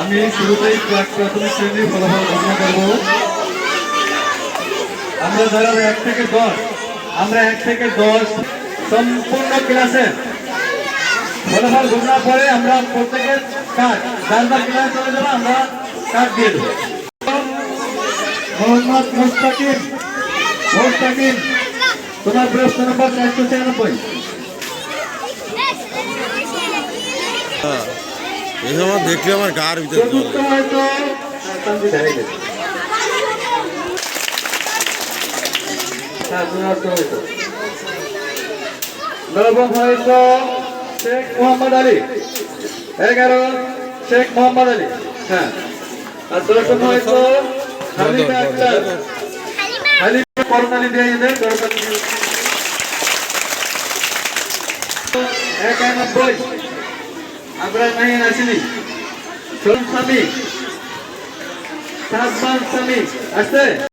আমি শুরুতেই প্রাথমিক শ্রেণির ফলাফল ঘোষণা করব। আমরা যারা এক থেকে দশ, আমরা এক থেকে দশ সম্পূর্ণ ক্লাসে ফলাফল ঘোষণা পরে আমরা প্রত্যেকের কার্ড যার যার ক্লাসে চলে যাব, আমরা কার্ড দিয়ে দেবো। মোহাম্মদ মুস্তাকিম মুস্তাকিম, তোমার প্রশ্ন নম্বর চারশো ছিয়ানব্বই। এই সময় দেখলে আমার গার ভিতরে হয়তো শেখ মোহাম্মদ আলী এগারো শেখ মোহাম্মদ হ্যাঁ আর দশম হয়তো হামিদা আক্তার হালিমা করতালি দিয়ে দিয়ে একানব্বই আবরার নাহিন আসেনি। স্বামী। স্বামী আসছে